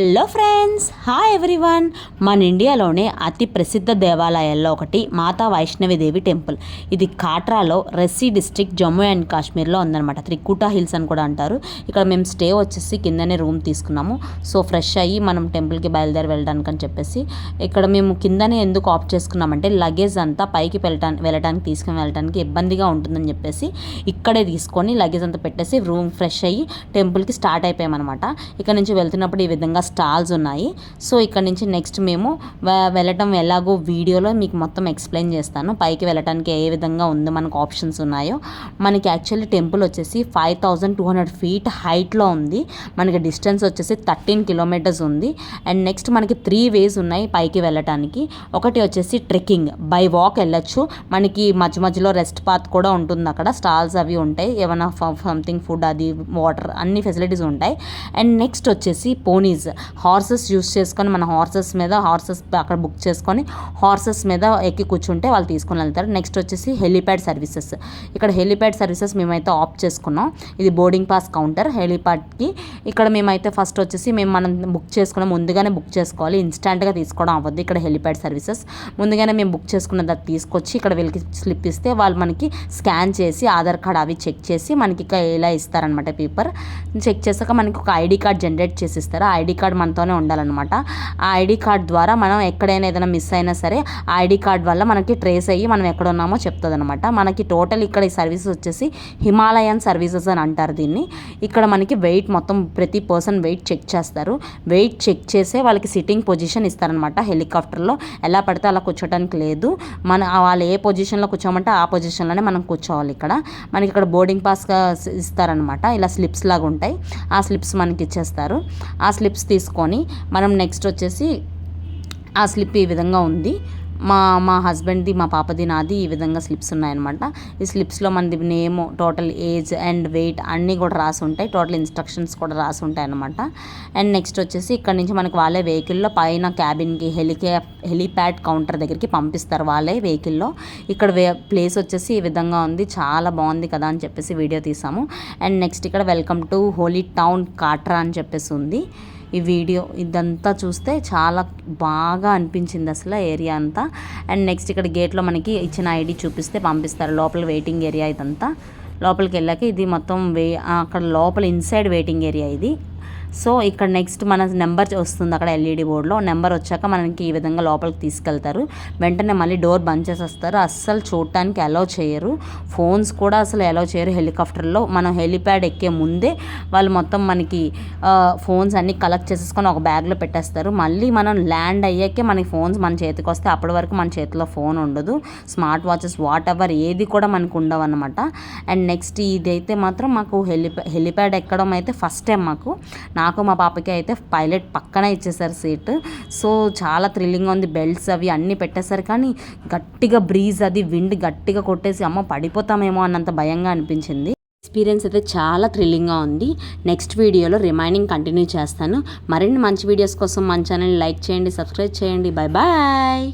Hello friends hi everyone. మన ఇండియాలోనే అతి ప్రసిద్ధ దేవాలయాల్లో ఒకటి మాతా వైష్ణవి దేవి టెంపుల్. ఇది కాట్రాలో రెస్సీ డిస్ట్రిక్ట్ జమ్మూ అండ్ కాశ్మీర్లో ఉందన్నమాట. త్రికూటా హిల్స్ అని కూడా అంటారు. ఇక్కడ మేము స్టే వచ్చేసి కిందనే రూమ్ తీసుకున్నాము. సో ఫ్రెష్ అయ్యి మనం టెంపుల్కి బయలుదేరి వెళ్ళడానికి అని చెప్పేసి ఇక్కడ మేము కిందనే ఎందుకు ఆఫ్ చేసుకున్నామంటే లగేజ్ అంతా పైకి వెళ్ళటానికి వెళ్ళడానికి తీసుకుని వెళ్ళడానికి ఇబ్బందిగా ఉంటుందని చెప్పేసి ఇక్కడే తీసుకొని లగేజ్ అంతా పెట్టేసి రూమ్ ఫ్రెష్ అయ్యి టెంపుల్కి స్టార్ట్ అయిపోయామన్నమాట. ఇక్కడ నుంచి వెళ్తున్నప్పుడు ఈ విధంగా స్టాల్స్ ఉన్నాయి. సో ఇక్కడ నుంచి నెక్స్ట్ మేము వె- వెళ్ళటం ఎలాగో వీడియోలో మీకు మొత్తం ఎక్స్ప్లెయిన్ చేస్తాను. పైకి వెళ్ళటానికి ఏ విధంగా ఉందో మనకు ఆప్షన్స్ ఉన్నాయో. మనకి యాక్చువల్లీ టెంపుల్ వచ్చేసి five thousand two hundred feet హైట్లో ఉంది. మనకి డిస్టెన్స్ వచ్చేసి థర్టీన్ కిలోమీటర్స్ ఉంది. అండ్ నెక్స్ట్ మనకి త్రీ వేస్ ఉన్నాయి పైకి వెళ్ళటానికి. ఒకటి వచ్చేసి ట్రెక్కింగ్. బై వాక్ వెళ్ళొచ్చు. మనకి మధ్య మధ్యలో రెస్ట్ పాత్ కూడా ఉంటుంది అక్కడ. స్టాల్స్ అవి ఉంటాయి. ఏమైనా సంథింగ్ ఫుడ్ అది వాటర్ అన్ని ఫెసిలిటీస్ ఉంటాయి. అండ్ నెక్స్ట్ వచ్చేసి పోనీస్. హార్సెస్ యూస్ చేసుకొని మన హార్సెస్ మీద హార్సెస్ అక్కడ బుక్ చేసుకొని హార్సెస్ మీద ఎక్కి కూర్చుంటే వాళ్ళు తీసుకొని వెళ్తారు. నెక్స్ట్ వచ్చేసి హెలిప్యాడ్ సర్వీసెస్ ఇక్కడ హెలిప్యాడ్ సర్వీసెస్ మేమైతే ఆప్ చేసుకున్నాం. ఇది బోర్డింగ్ పాస్ కౌంటర్ హెలిప్యాడ్కి ఇక్కడ మేమైతే ఫస్ట్ వచ్చేసి మేము మనం బుక్ చేసుకున్న ముందుగానే బుక్ చేసుకోవాలి. ఇన్స్టాంట్గా తీసుకోవడం అవ్వద్దు ఇక్కడ హెలిప్యాడ్ సర్వీసెస్ ముందుగానే మేము బుక్ చేసుకున్న దాన్ని తీసుకొచ్చి ఇక్కడ వీళ్ళకి స్లిప్ ఇస్తే వాళ్ళు మనకి స్కాన్ చేసి ఆధార్ కార్డ్ అవి చెక్ చేసి మనకి ఇక ఇలా ఇస్తారనమాట పేపర్ చెక్ చేశాక మనకి ఒక ఐడి కార్డ్ జనరేట్ చేసి ఇస్తారు. ఆ ఐడి కార్డ్ మనతోనే ఉండాలన్నమాట. ఆ ఐడి కార్డ్ ద్వారా మనం ఎక్కడైనా ఏదైనా మిస్ అయినా సరే ఆ ఐడి కార్డ్ వల్ల మనకి ట్రేస్ అయ్యి మనం ఎక్కడ ఉన్నామో చెప్తుంది అనమాట మనకి టోటల్ ఇక్కడ ఈ సర్వీస్ వచ్చేసి హిమాలయన్ సర్వీసెస్ అని అంటారు దీన్ని. ఇక్కడ మనకి వెయిట్ మొత్తం ప్రతి పర్సన్ వెయిట్ చెక్ చేస్తారు. వెయిట్ చెక్ చేసే వాళ్ళకి సిట్టింగ్ పొజిషన్ ఇస్తారనమాట హెలికాప్టర్లో. ఎలా పడితే అలా కూర్చోడానికి లేదు. మన వాళ్ళు ఏ పొజిషన్లో కూర్చోమంటే ఆ పొజిషన్లోనే మనం కూర్చోవాలి ఇక్కడ. మనకి ఇక్కడ బోర్డింగ్ పాస్గా ఇస్తారనమాట ఇలా స్లిప్స్ లాగా ఉంటాయి. ఆ స్లిప్స్ మనకి ఇచ్చేస్తారు. ఆ స్లిప్స్ తీసుకొని మనం నెక్స్ట్ వచ్చేసి ఆ స్లిప్ ఈ విధంగా ఉంది. మా మా హస్బెండ్ది మా పాపది నాది ఈ విధంగా స్లిప్స్ ఉన్నాయన్నమాట. ఈ స్లిప్స్లో మనది name total age and weight అన్నీ కూడా రాసి ఉంటాయి. టోటల్ ఇన్స్ట్రక్షన్స్ కూడా రాసి ఉంటాయి అనమాట అండ్ నెక్స్ట్ వచ్చేసి ఇక్కడ నుంచి మనకి వాళ్ళే వెహికల్లో పైన క్యాబిన్కి హెలికే హెలీప్యాడ్ కౌంటర్ దగ్గరికి పంపిస్తారు వాళ్ళే వెహికల్లో ఇక్కడ వే ప్లేస్ వచ్చేసి ఈ విధంగా ఉంది. చాలా బాగుంది కదా అని చెప్పేసి వీడియో తీసాము. అండ్ నెక్స్ట్ ఇక్కడ welcome to holy town Katra అని చెప్పేసి ఉంది. ఈ వీడియో ఇదంతా చూస్తే చాలా బాగా అనిపించింది అసలు ఏరియా అంతా. అండ్ నెక్స్ట్ ఇక్కడ గేట్లో మనకి ఇచ్చిన ఐడి చూపిస్తే పంపిస్తారు. లోపల వెయిటింగ్ ఏరియా ఇదంతా. లోపలికి వెళ్ళాక ఇది మొత్తం వే అక్కడ లోపల ఇన్సైడ్ వెయిటింగ్ ఏరియా ఇది. సో ఇక్కడ నెక్స్ట్ మన నెంబర్ వస్తుంది అక్కడ ఎల్ఈడి బోర్డులో నెంబర్ వచ్చాక మనకి ఈ విధంగా లోపలికి తీసుకెళ్తారు. వెంటనే మళ్ళీ డోర్ బంద్ చేసేస్తారు. అస్సలు చూడటానికి అలౌ చేయరు. ఫోన్స్ కూడా అసలు అలౌ చేయరు హెలికాప్టర్లో మనం హెలిప్యాడ్ ఎక్కే ముందే వాళ్ళు మొత్తం మనకి ఫోన్స్ అన్నీ కలెక్ట్ చేసేసుకొని ఒక బ్యాగ్లో పెట్టేస్తారు. మళ్ళీ మనం ల్యాండ్ అయ్యాకే మనకి ఫోన్స్ మన చేతికి వస్తే అప్పటి వరకు మన చేతిలో ఫోన్ ఉండదు. స్మార్ట్ వాచెస్ వాట్ ఎవర్ ఏది కూడా మనకు ఉండవు అనమాట అండ్ నెక్స్ట్ ఇదైతే మాత్రం మాకు హెలిప్యా హెలిప్యాడ్ ఎక్కడం అయితే ఫస్ట్ టైం మాకు. నాకు మా పాపకి అయితే పైలట్ పక్కన ఇచ్చేసారు సీట్. సో చాలా థ్రిల్లింగ్ ఉంది. బెల్ట్స్ అవి అన్నీ పెట్టేశారు. కానీ గట్టిగా బ్రీజ్ అది విండ్ గట్టిగా కొట్టేసి అమ్మ పడిపోతామేమో అన్నంత భయంగా అనిపించింది. ఎక్స్పీరియన్స్ అయితే చాలా థ్రిల్లింగ్గా ఉంది. నెక్స్ట్ వీడియోలో రిమైనింగ్ కంటిన్యూ చేస్తాను. మరిన్ని మంచి వీడియోస్ కోసం మన ఛానల్ని లైక్ చేయండి సబ్స్క్రైబ్ చేయండి. Bye bye!